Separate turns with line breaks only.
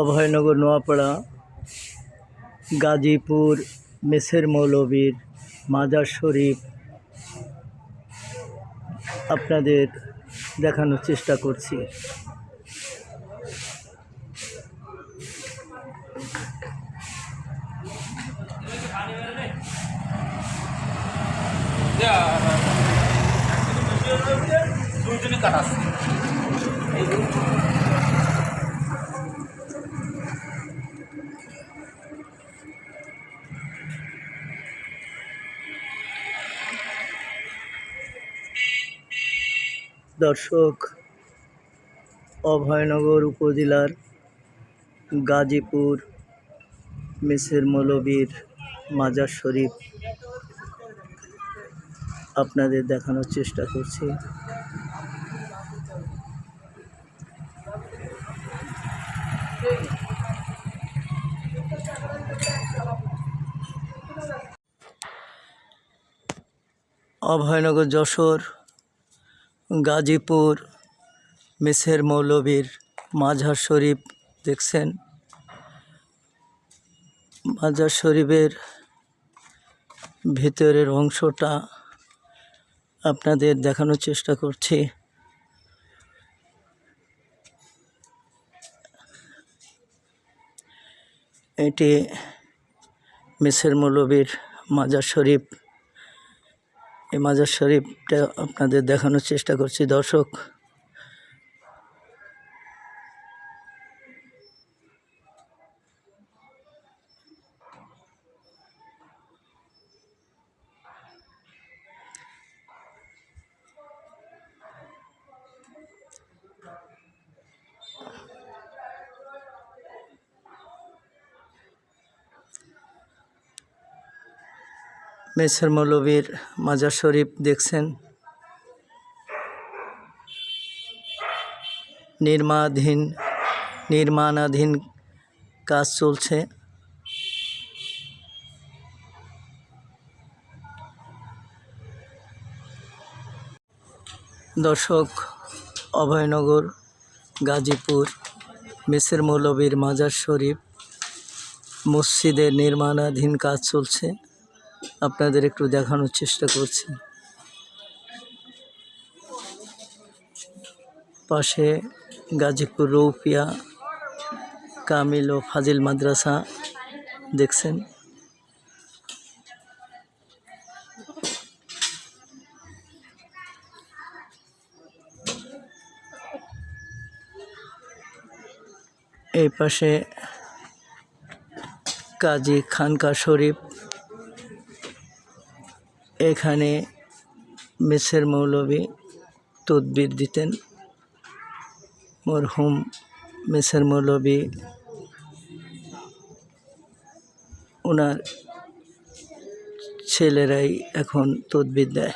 অভয়নগর নোয়াপাড়া গাজীপুর মেসের মৌলবীর মাজার শরীফ আপনাদের দেখানোর চেষ্টা করছি।
কাটা
দর্শক অভয়নগর উপজেলার গাজীপুর মেসের মৌলবীর মাজার শরীফ আপনাদের দেখানোর চেষ্টা করছি। অভয়নগর যশোর গাজীপুর, মেসের মৌলবীর মাঝার শরীফ দেখছেন। মাজার শরীফের ভিতরের অংশটা আপনাদের দেখানোর চেষ্টা করছি। এটি মেসের মৌলবীর মাজার শরীফ। এই মাজার শরীফটা আপনাদের দেখানোর চেষ্টা করছি। দর্শক মেসের মৌলবীর মাজার শরীফ দেখছেন। নির্মাধীন, নির্মাণাধীন কাজ চলছে। দর্শক, অভয়নগর, গাজীপুর, মেসের মৌলবীর মাজার শরীফ, মসজিদের নির্মাণাধীন কাজ চলছে। আপনাদের একটু দেখানোর চেষ্টা করছি। পাশে গাজীপুর রৌপিয়া কামিল ও ফাজিল মাদ্রাসা, দেখছেন? এই পাশে কাজী খানকা শরীফ এখানে মেসের মৌলবী তদবির দিতেন। মরহুম মেসের মৌলবী ওনার ছেলেরাই এখন তদবির দেয়।